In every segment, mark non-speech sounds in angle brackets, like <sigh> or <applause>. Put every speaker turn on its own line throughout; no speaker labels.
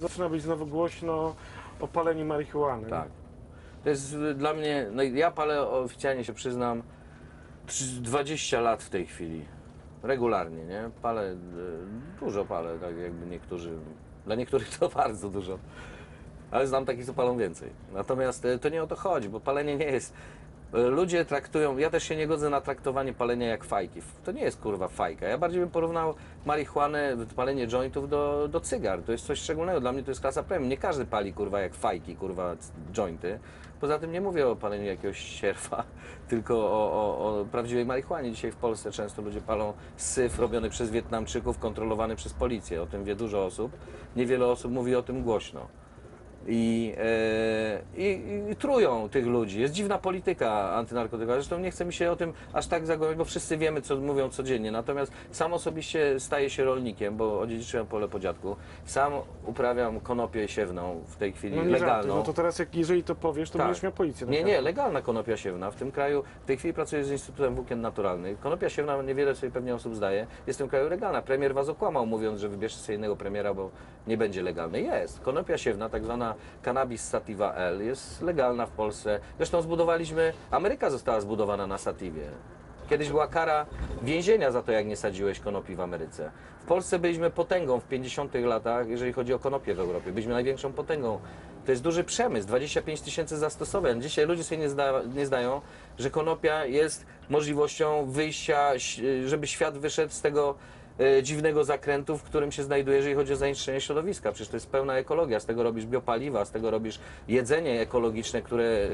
Zaczyna być znowu głośno o paleniu marihuany.
Tak. To jest dla mnie, no ja palę oficjalnie się przyznam, trzy- 20 lat w tej chwili. Regularnie, nie? Palę, y, dużo palę, tak jakby niektórzy, dla niektórych to <laughs> bardzo dużo. Ale znam takich, co palą więcej. Natomiast y, to nie o to chodzi, bo palenie nie jest. Ludzie traktują, ja też się nie godzę na traktowanie palenia jak fajki. To nie jest kurwa fajka. Ja bardziej bym porównał marihuanę, palenie jointów do, do cygar. To jest coś szczególnego. Dla mnie to jest klasa premium. Nie każdy pali kurwa jak fajki, kurwa jointy. Poza tym nie mówię o paleniu jakiegoś sierfa, <laughs> tylko o, o, o prawdziwej marihuanie. Dzisiaj w Polsce często ludzie palą syf robiony przez Wietnamczyków, kontrolowany przez policję. O tym wie dużo osób. Niewiele osób mówi o tym głośno i, e, i, i trują tych ludzi. Jest dziwna polityka antynarkotykowa. Zresztą nie chce mi się o tym aż tak zagłębiać, bo wszyscy wiemy, co mówią codziennie. Natomiast sam osobiście staję się rolnikiem, bo odziedziczyłem pole po dziadku. Sam uprawiam konopię siewną w tej chwili
No
legalną.
no to teraz jak, jeżeli to powiesz, to
Tak.
będziesz miał policję.
Nie, nie, legalna konopia siewna. W tym kraju w tej chwili pracuję z Instytutem Włókien Naturalnych. Konopia siewna niewiele sobie pewnie osób zdaje. Jest w tym kraju legalna. Premier was okłamał, mówiąc, że wybierzcie sobie innego premiera, bo nie będzie legalny. Jest. Konopia siewna, tak zwana cannabis sativa L, jest legalna w Polsce. Zresztą zbudowaliśmy, Ameryka została zbudowana na sativie. Kiedyś była kara więzienia za to, jak nie sadziłeś konopi w Ameryce. W Polsce byliśmy potęgą w 50 latach, jeżeli chodzi o konopie w Europie. Byliśmy największą potęgą. To jest duży przemysł, 25 tysięcy zastosowań. Dzisiaj ludzie sobie nie, zda, nie zdają, że konopia jest możliwością wyjścia, żeby świat wyszedł z tego dziwnego zakrętu, w którym się znajduje, jeżeli chodzi o zanieczyszczenie środowiska. Przecież to jest pełna ekologia. Z tego robisz biopaliwa, z tego robisz jedzenie ekologiczne, które e,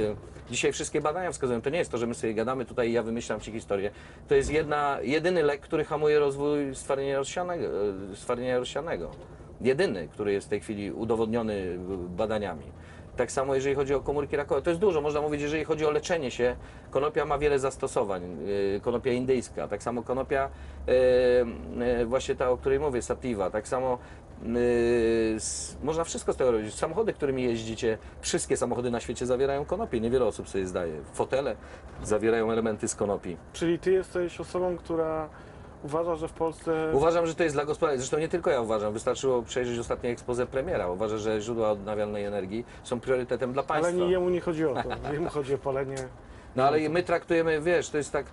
dzisiaj wszystkie badania wskazują. To nie jest to, że my sobie gadamy tutaj i ja wymyślam ci historię. To jest jedna, jedyny lek, który hamuje rozwój stwardnienia rozsianego. e, Stwardnienia rozsianego. Jedyny, który jest w tej chwili udowodniony badaniami. Tak samo jeżeli chodzi o komórki rakowe. To jest dużo, można mówić, jeżeli chodzi o leczenie się. Konopia ma wiele zastosowań. Yy, Konopia indyjska, tak samo konopia yy, yy, właśnie ta, o której mówię, sativa, tak samo można wszystko z tego robić. Samochody, którymi jeździcie, wszystkie samochody na świecie zawierają konopie. Niewiele osób sobie zdaje. Fotele zawierają elementy z konopi.
Czyli ty jesteś osobą, która uważa, że w Polsce...
Uważam, że to jest dla gospodarki. Zresztą nie tylko ja uważam. Wystarczyło przejrzeć ostatnie expose premiera. Uważa, że źródła odnawialnej energii są priorytetem dla państwa.
Ale nie, jemu nie chodzi o to. <laughs> Jemu chodzi o palenie.
No ale my traktujemy, wiesz, to jest tak.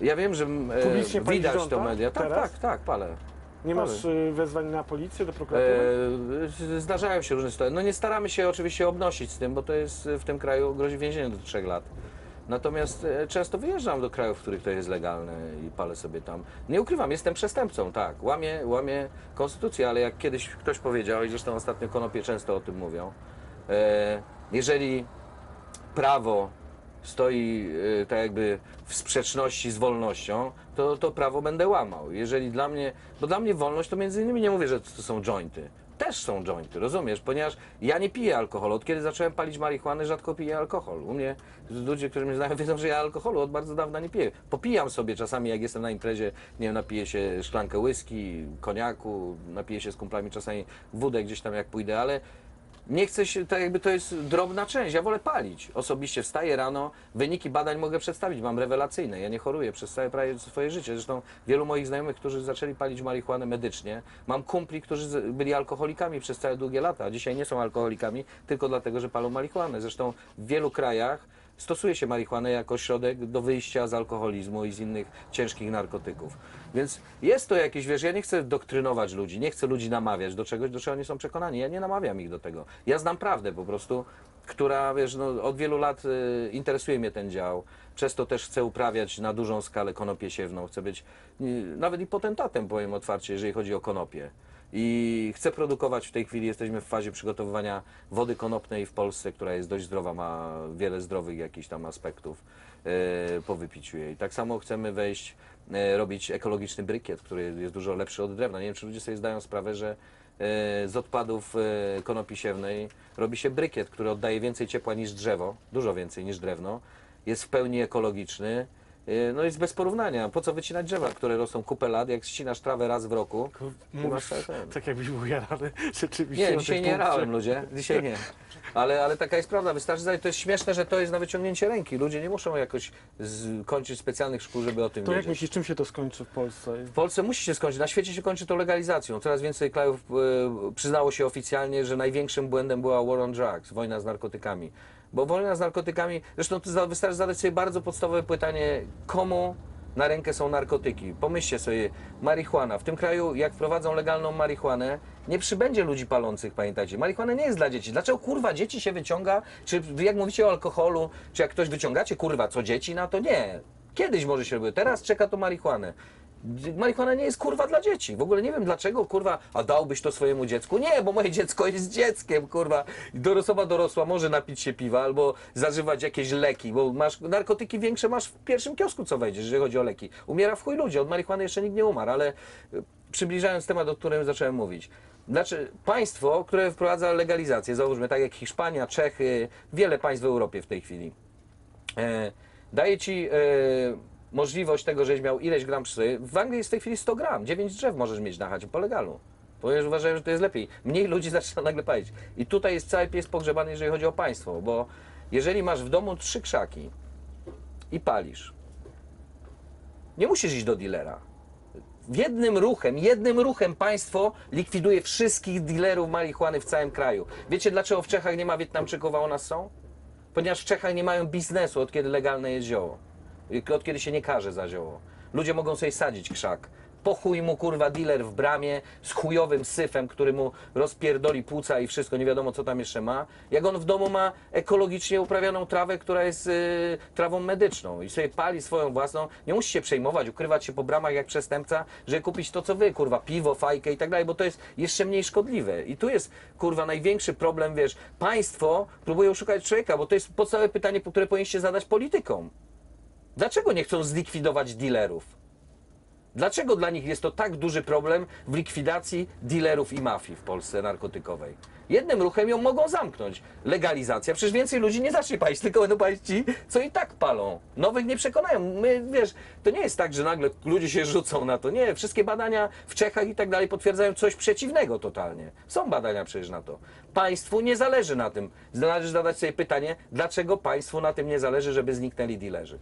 Ja wiem, że e, widać to media. Tak,
Teraz?
tak, tak, palę.
Nie masz y, wezwań na policję, do prokuratury?
E, zdarzają się różne sytuacje. No nie staramy się oczywiście obnosić z tym, bo to jest e, w tym kraju grozi więzienie do trzech lat. Natomiast e, często wyjeżdżam do krajów, w których to jest legalne i palę sobie tam. Nie ukrywam, jestem przestępcą, tak. Łamię, łamię konstytucję, ale jak kiedyś ktoś powiedział, i zresztą ostatnio konopie często o tym mówią, e, jeżeli prawo stoi e, tak jakby w sprzeczności z wolnością, to, to prawo będę łamał. Jeżeli dla mnie, bo dla mnie wolność to między innymi nie mówię, że to są jointy. Też są jointy, rozumiesz? Ponieważ ja nie piję alkoholu. Od kiedy zacząłem palić marihuanę, rzadko piję alkohol. U mnie ludzie, którzy mnie znają, <laughs> wiedzą, że ja alkoholu od bardzo dawna nie piję. Popijam sobie czasami, jak jestem na imprezie, nie wiem, napiję się szklankę whisky, koniaku, napiję się z kumplami czasami wódę gdzieś tam jak pójdę, ale nie chcę się, tak jakby to jest drobna część. Ja wolę palić. Osobiście wstaję rano, wyniki badań mogę przedstawić, mam rewelacyjne. Ja nie choruję przez całe prawie swoje życie. Zresztą wielu moich znajomych, którzy zaczęli palić marihuanę medycznie, mam kumpli, którzy byli alkoholikami przez całe długie lata, a dzisiaj nie są alkoholikami tylko dlatego, że palą marihuanę. Zresztą w wielu krajach stosuje się marihuanę jako środek do wyjścia z alkoholizmu i z innych ciężkich narkotyków. Więc jest to jakieś, wiesz, ja nie chcę doktrynować ludzi, nie chcę ludzi namawiać do czegoś, do czego oni są przekonani. Ja nie namawiam ich do tego. Ja znam prawdę po prostu, która, wiesz, no, od wielu lat y, interesuje mnie ten dział. Przez to też chcę uprawiać na dużą skalę konopię siewną. Chcę być y, nawet i potentatem, powiem otwarcie, jeżeli chodzi o konopie. I chcę produkować w tej chwili, jesteśmy w fazie przygotowywania wody konopnej w Polsce, która jest dość zdrowa, ma wiele zdrowych jakichś tam aspektów e, po wypiciu jej. Tak samo chcemy wejść, e, robić ekologiczny brykiet, który jest dużo lepszy od drewna. Nie wiem, czy ludzie sobie zdają sprawę, że e, z odpadów konopi siewnej robi się brykiet, który oddaje więcej ciepła niż drzewo, dużo więcej niż drewno, jest w pełni ekologiczny No jest bez porównania. Po co wycinać drzewa, które rosną kupę lat, jak ścinasz trawę raz w roku?
Mówisz,
masz cały ten.
tak jakbyś był jarany <laughs> rzeczywiście.
Nie, dzisiaj nie
punkcie.
rałem ludzie, dzisiaj nie. Ale, ale taka jest prawda, wystarczy zadać. To jest śmieszne, że to jest na wyciągnięcie ręki. Ludzie nie muszą jakoś z, kończyć specjalnych szkół, żeby o tym
To jak
wiedzieć.
myślisz, czym się to skończy w Polsce?
W Polsce musi się skończyć. Na świecie się kończy to legalizacją. Coraz więcej krajów e, przyznało się oficjalnie, że największym błędem była war on drugs, wojna z narkotykami. Bo wojna z narkotykami, zresztą to wystarczy zadać sobie bardzo podstawowe pytanie, komu na rękę są narkotyki. Pomyślcie sobie, marihuana. W tym kraju, jak wprowadzą legalną marihuanę, nie przybędzie ludzi palących, pamiętajcie. Marihuana nie jest dla dzieci. Dlaczego kurwa dzieci się wyciąga? Czy jak mówicie o alkoholu, czy jak ktoś wyciągacie kurwa co dzieci na to? Nie. Kiedyś może się robiło, teraz czeka to marihuanę. Marihuana nie jest kurwa dla dzieci. W ogóle nie wiem dlaczego, kurwa, a dałbyś to swojemu dziecku? Nie, bo moje dziecko jest dzieckiem, kurwa. Dorosła dorosła może napić się piwa albo zażywać jakieś leki, bo masz narkotyki większe masz w pierwszym kiosku, co wejdziesz, jeżeli chodzi o leki. Umiera w chuj ludzie, od marihuany jeszcze nikt nie umarł, ale y, przybliżając temat, o którym zacząłem mówić. Znaczy, państwo, które wprowadza legalizację, załóżmy tak jak Hiszpania, Czechy, wiele państw w Europie w tej chwili, e, daje ci e, możliwość tego, żebyś miał ileś gram przy. W Anglii jest w tej chwili 100 gram, 9 drzew możesz mieć na chacie po legalu. Ponieważ uważają, że to jest lepiej. Mniej ludzi <laughs> zaczyna nagle palić. I tutaj jest cały pies pogrzebany, jeżeli chodzi o państwo, bo jeżeli masz w domu trzy krzaki i palisz, nie musisz iść do dealera. Jednym ruchem, jednym ruchem państwo likwiduje wszystkich dealerów marihuany w całym kraju. Wiecie dlaczego w Czechach nie ma Wietnamczyków, a u nas są? Ponieważ w Czechach nie mają biznesu, od kiedy legalne jest zioło. I Od kiedy się nie karze za zioło. Ludzie mogą sobie sadzić krzak. Po chuj mu kurwa dealer w bramie z chujowym syfem, który mu rozpierdoli płuca i wszystko, nie wiadomo co tam jeszcze ma. Jak on w domu ma ekologicznie uprawioną trawę, która jest y, trawą medyczną i sobie pali swoją własną, nie musi się przejmować, ukrywać się po bramach jak przestępca, żeby kupić to co wy, kurwa, piwo, fajkę i tak dalej, bo to jest jeszcze mniej szkodliwe. I tu jest kurwa największy problem, wiesz, państwo próbuje oszukać człowieka, bo to jest podstawowe pytanie, które powinniście zadać politykom. Dlaczego nie chcą zlikwidować dealerów? Dlaczego dla nich jest to tak duży problem w likwidacji dealerów i mafii w Polsce narkotykowej? Jednym ruchem ją mogą zamknąć. Legalizacja. Przecież więcej ludzi nie zacznie palić, tylko będą palić ci, co i tak palą. Nowych nie przekonają. My, wiesz, to nie jest tak, że nagle ludzie się rzucą na to. Nie, wszystkie badania w Czechach i tak dalej potwierdzają coś przeciwnego totalnie. Są badania przecież na to. Państwu nie zależy na tym. Należy zadać sobie pytanie, dlaczego państwu na tym nie zależy, żeby zniknęli dealerzy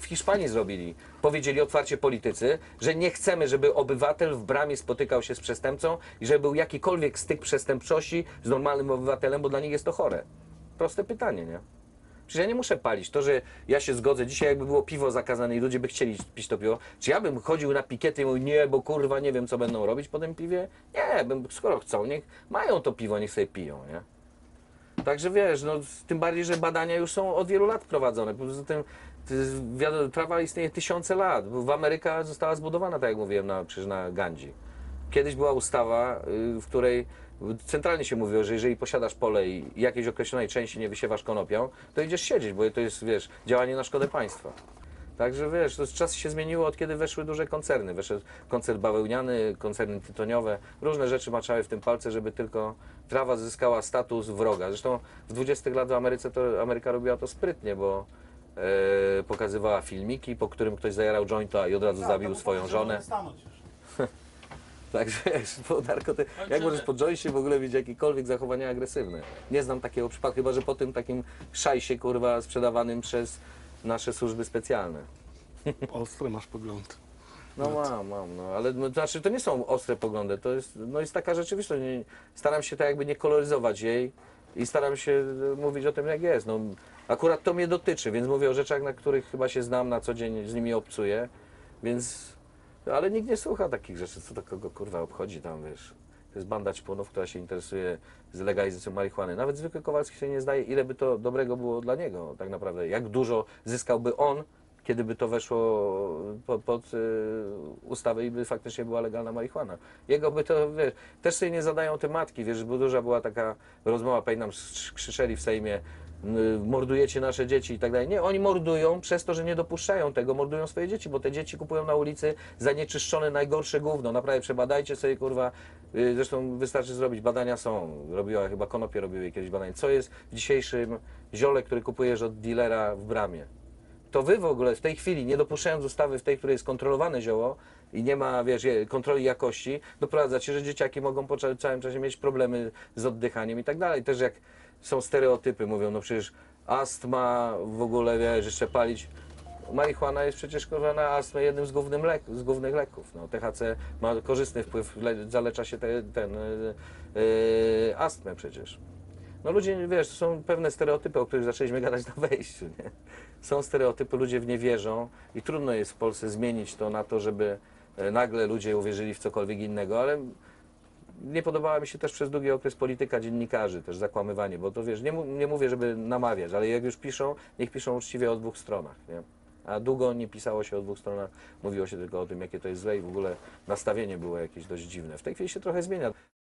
w Hiszpanii zrobili. Powiedzieli otwarcie politycy, że nie chcemy, żeby obywatel w bramie spotykał się z przestępcą i żeby był jakikolwiek styk przestępczości z normalnym obywatelem, bo dla nich jest to chore. Proste pytanie, nie? Przecież ja nie muszę palić. To, że ja się zgodzę, dzisiaj jakby było piwo zakazane i ludzie by chcieli pić to piwo, czy ja bym chodził na pikiety i mówił, nie, bo kurwa nie wiem, co będą robić po tym piwie? Nie, bym, skoro chcą, niech mają to piwo, niech sobie piją, nie? Także wiesz, no, tym bardziej, że badania już są od wielu lat prowadzone. Poza tym trawa istnieje tysiące lat. W Ameryka została zbudowana, tak jak mówiłem, na, przecież na Gandzi. Kiedyś była ustawa, y, w której centralnie się mówiło, że jeżeli posiadasz pole i jakiejś określonej części nie wysiewasz konopią, to idziesz siedzieć, bo to jest, wiesz, działanie na szkodę państwa. Także wiesz, to czas się zmieniło od kiedy weszły duże koncerny. Weszły koncern bawełniany, koncerny tytoniowe, różne rzeczy maczały w tym palce, żeby tylko trawa zyskała status wroga. Zresztą w 20 lat w Ameryce to Ameryka robiła to sprytnie, bo e, pokazywała filmiki, po którym ktoś zajarał jointa i od razu zabił swoją żonę. <laughs> Także wiesz, po narkoty... jak możesz po joincie w ogóle mieć jakiekolwiek zachowania agresywne? Nie znam takiego przypadku, chyba że po tym takim szajsie, kurwa, sprzedawanym przez nasze służby specjalne. <laughs>
Ostry masz pogląd.
No mam, mam, no ale no, to znaczy to nie są ostre poglądy, to jest, no jest taka rzeczywistość. Nie, staram się tak jakby nie koloryzować jej i staram się e, mówić o tym jak jest. No, akurat to mnie dotyczy, więc mówię o rzeczach, na których chyba się znam na co dzień, z nimi obcuję, więc, ale nikt nie słucha takich rzeczy, co to kogo kurwa obchodzi tam, wiesz. To jest banda czpunów, która się interesuje z legalizacją marihuany. Nawet zwykły Kowalski sobie nie zdaje, ile by to dobrego było dla niego tak naprawdę. Jak dużo zyskałby on, kiedy by to weszło pod, pod y, ustawę i by faktycznie była legalna marihuana. Jego by to, wiesz, też sobie nie zadają te matki, wiesz, bo duża była taka rozmowa, pamiętam, krzyczeli w Sejmie, mordujecie nasze dzieci i tak dalej. Nie, oni mordują przez to, że nie dopuszczają tego, mordują swoje dzieci, bo te dzieci kupują na ulicy zanieczyszczone najgorsze gówno. Naprawdę przebadajcie sobie, kurwa, y, zresztą wystarczy zrobić, badania są, robiła chyba Konopie robiły kiedyś badanie, co jest w dzisiejszym ziole, który kupujesz od dealera w bramie. to wy w ogóle w tej chwili, nie dopuszczając ustawy w tej, której jest kontrolowane zioło i nie ma, wiesz, kontroli jakości, doprowadzacie, że dzieciaki mogą po całym czasie mieć problemy z oddychaniem i tak dalej. Też jak są stereotypy, mówią, no przecież astma w ogóle, wiesz, jeszcze palić. Marihuana jest przecież korzona astmy jednym z, głównym lek, z głównych leków. No, THC ma korzystny wpływ, le, zalecza się te, ten yy, astmę przecież. No ludzie, wiesz, są pewne stereotypy, o których zaczęliśmy <laughs> gadać na wejściu, nie? Są stereotypy, ludzie w nie wierzą i trudno jest w Polsce zmienić to na to, żeby e, nagle ludzie uwierzyli w cokolwiek innego, ale nie podobała mi się też przez długi okres polityka dziennikarzy, też zakłamywanie, bo to wiesz, nie, nie mówię, żeby namawiać, ale jak już piszą, niech piszą uczciwie o dwóch stronach, nie? A długo nie pisało się o dwóch stronach, mówiło się tylko o tym, jakie to jest złe i w ogóle nastawienie było jakieś dość dziwne. W tej chwili się trochę zmienia.